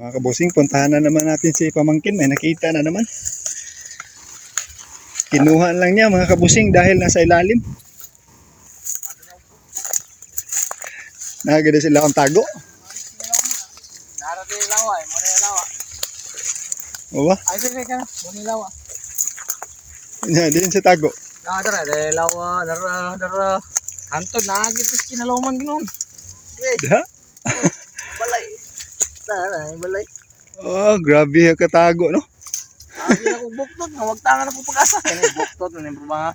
Mga kabusing, puntahan na naman natin si Pamangkin. May nakita na naman. Kinuha lang niya mga kabusing dahil nasa ilalim. Nagada sila akong tago. Narating lawa eh, muna yung lawa. O ba? Ay, sige ka na, muna yung lawa. Yan, din sa tago. Nakadara, dahil lawa, dara, dara. Antod, nakagipis kinalaman ganoon. Eh, Ha? balay. Tara, balay. Oh, grabe ka tago, no? Abi na ko buktot, nga wag tangan ako pag-asa. Kani buktot na yung mga.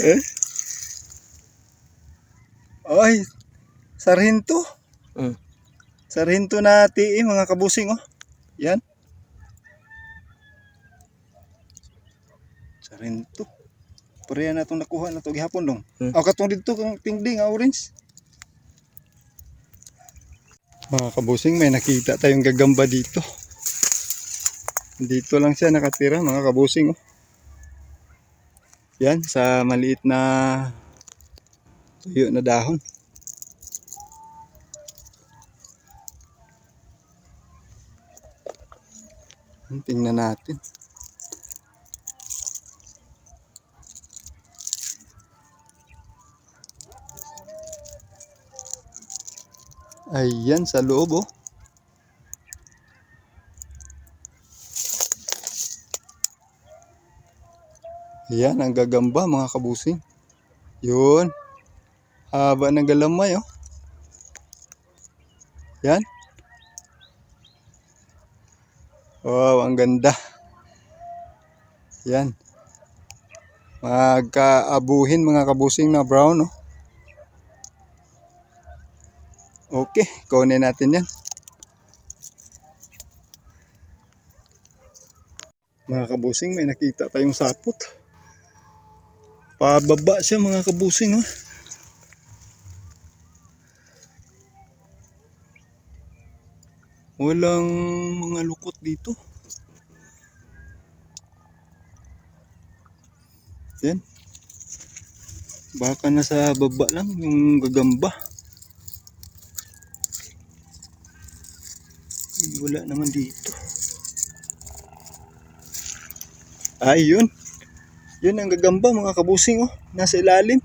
Eh? Ay, sarhinto. Hmm. Sarhinto na tii, mga kabusing, oh. Yan. Sarhinto. Pero yan na itong nakuha na ito gihapon dong. Hmm. Aw katong dito kang tingding, orange. Mga kabusing, may nakita tayong gagamba dito. Dito lang siya nakatira, mga kabusing, oh. Yan, sa maliit na tuyo na dahon. Tingnan natin. Ayan, sa loob oh. Yan, ang gagamba mga kabusing. Yun. Haba ng galamay oh. Yan. Wow, ang ganda. Yan. Magkaabuhin mga kabusing na brown oh. Okay, kunin natin yan. Mga kabusing, may nakita tayong sapot. Pababa siya mga kabusing oh. Walang mga lukot dito. Yan. Baka nasa baba lang yung gagamba. Wala naman dito. Ay, yun. Yun ang gagamba mga kabusing oh. Nasa ilalim.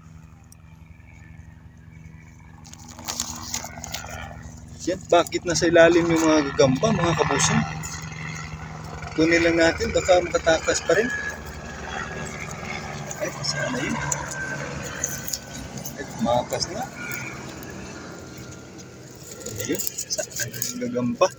Yan, bakit nasa ilalim yung mga gagamba mga kabusing? Kunin lang natin, baka makatakas pa rin. Ay, sana yun. Ay, tumakas na. Ayun, saan yung gagamba?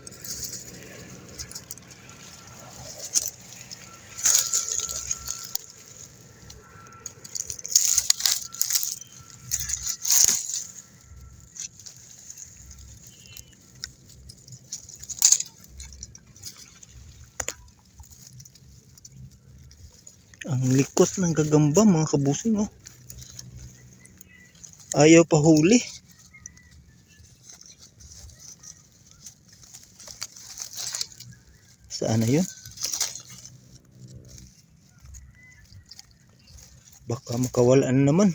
Likot ng gagamba mga kabusing oh. Ayaw pa huli. Saan na yun? Baka makawalaan naman.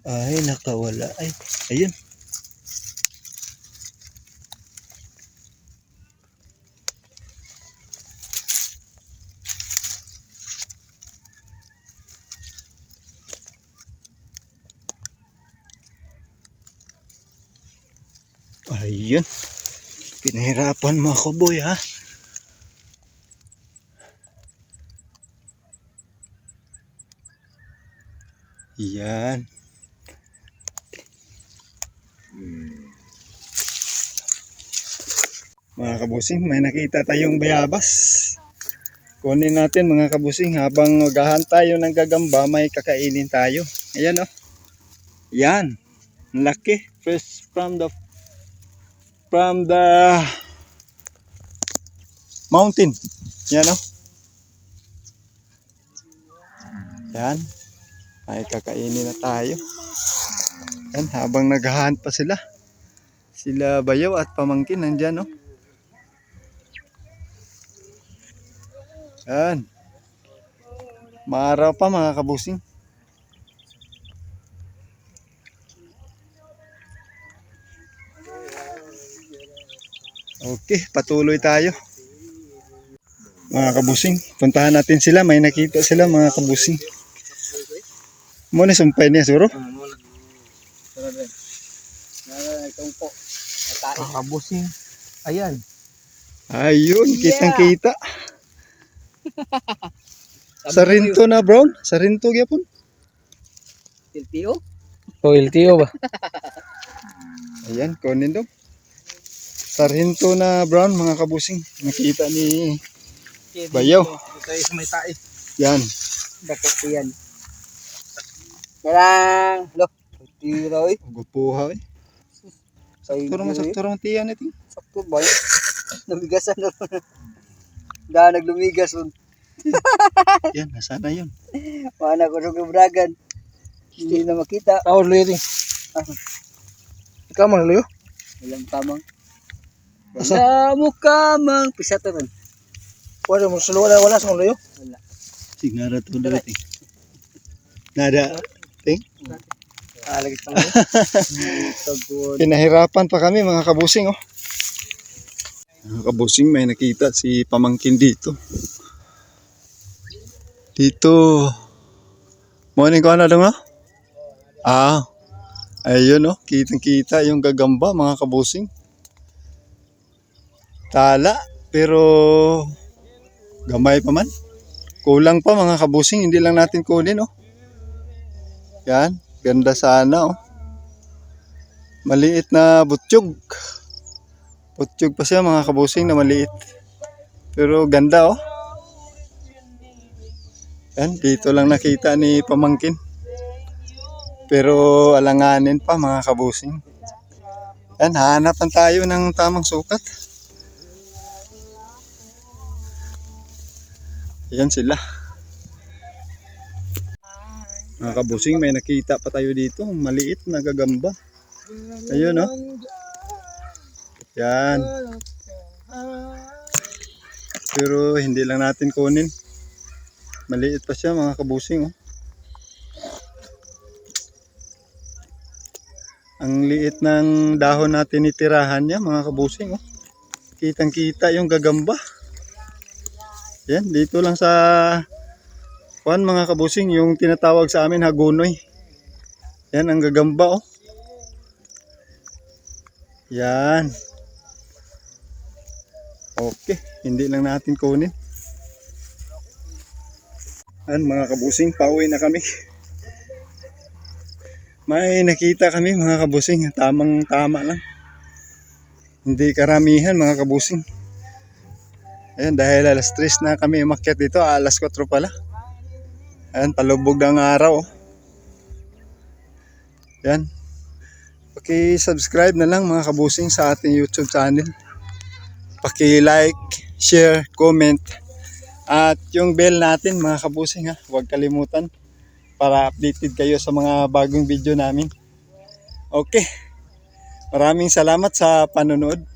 Ay, nakawala. Ay, ayun. Ayun. Pinahirapan mo ako, boy, ha? Yan. Mga kabusing, may nakita tayong bayabas. Kunin natin mga kabusing habang magahan tayo ng gagamba, may kakainin tayo. Ayan oh. Yan. Laki. Fresh from the from the mountain. Yan oh. Yan. May kakainin na tayo. Yan, habang naghahunt pa sila. Sila bayaw at pamangkin nandyan, no? Yan. Maaraw pa mga kabusing. Okay, patuloy tayo. Mga kabusing, puntahan natin sila. May nakita sila mga kabusing. Muna sumpay niya, suro. Ah, itong po. Kakabusing. Ayan. Ayun, kitang kita. Sarinto na brown, sarinto gyapon. LTO? Oh, LTO ba? Ayan, kunin daw. Sarhinto na brown mga kabusing. Nakita ni Bayaw. Tayo sa may tae. yan. Dako yan. Karang. Lo. Tira oy. Gupuha eh. Sakto naman, sakto naman tiyan ito. Sakto ba? Lumigasan na. Dahil naglumigas. Yan, nasana yun. Mana ko sa kabragan. Hindi na makita. Ako luyo din. Ikaw man luyo? Walang kamang. Wala mo kamang. Pisa to rin. Wala mo sa wala wala sa luyo? Wala. Signara to dati. Nada. Ting. Ah, lagi sa luyo. Tagod. Pinahirapan pa kami mga kabusing oh. Mga kabusing may nakita si pamangkin dito. Dito. Morning ko na dong ah? Ayun oh, kitang kita yung gagamba mga kabusing. Tala, pero gamay pa man. Kulang pa mga kabusing, hindi lang natin kunin oh. Yan, ganda sana oh. Maliit na butsyog. Butsyog pa siya mga kabusing na maliit. Pero ganda oh. Yan, dito lang nakita ni pamangkin. Pero alanganin pa mga kabusing. Yan, hanapan tayo ng tamang sukat. Yan sila. Mga kabusing, may nakita pa tayo dito. Maliit na gagamba. Ayun oh. Yan. Pero hindi lang natin kunin. Maliit pa siya mga kabusing oh. Ang liit ng dahon natin itirahan niya mga kabusing oh. Kitang kita yung gagamba. Yan, dito lang sa kuan mga kabusing yung tinatawag sa amin hagunoy. Yan ang gagamba oh. Yan. Okay, hindi lang natin kunin. Yan mga kabusing, pauwi na kami. May nakita kami mga kabusing, tamang tama lang. Hindi karamihan mga kabusing. Ayan, dahil alas 3 na kami umakyat dito, alas 4 pala. Ayan, palubog ng araw. oh. Yan. Paki-subscribe na lang mga kabusing sa ating YouTube channel. Paki-like, share, comment. At yung bell natin mga kabusing ha, huwag kalimutan para updated kayo sa mga bagong video namin. Okay. Maraming salamat sa panonood.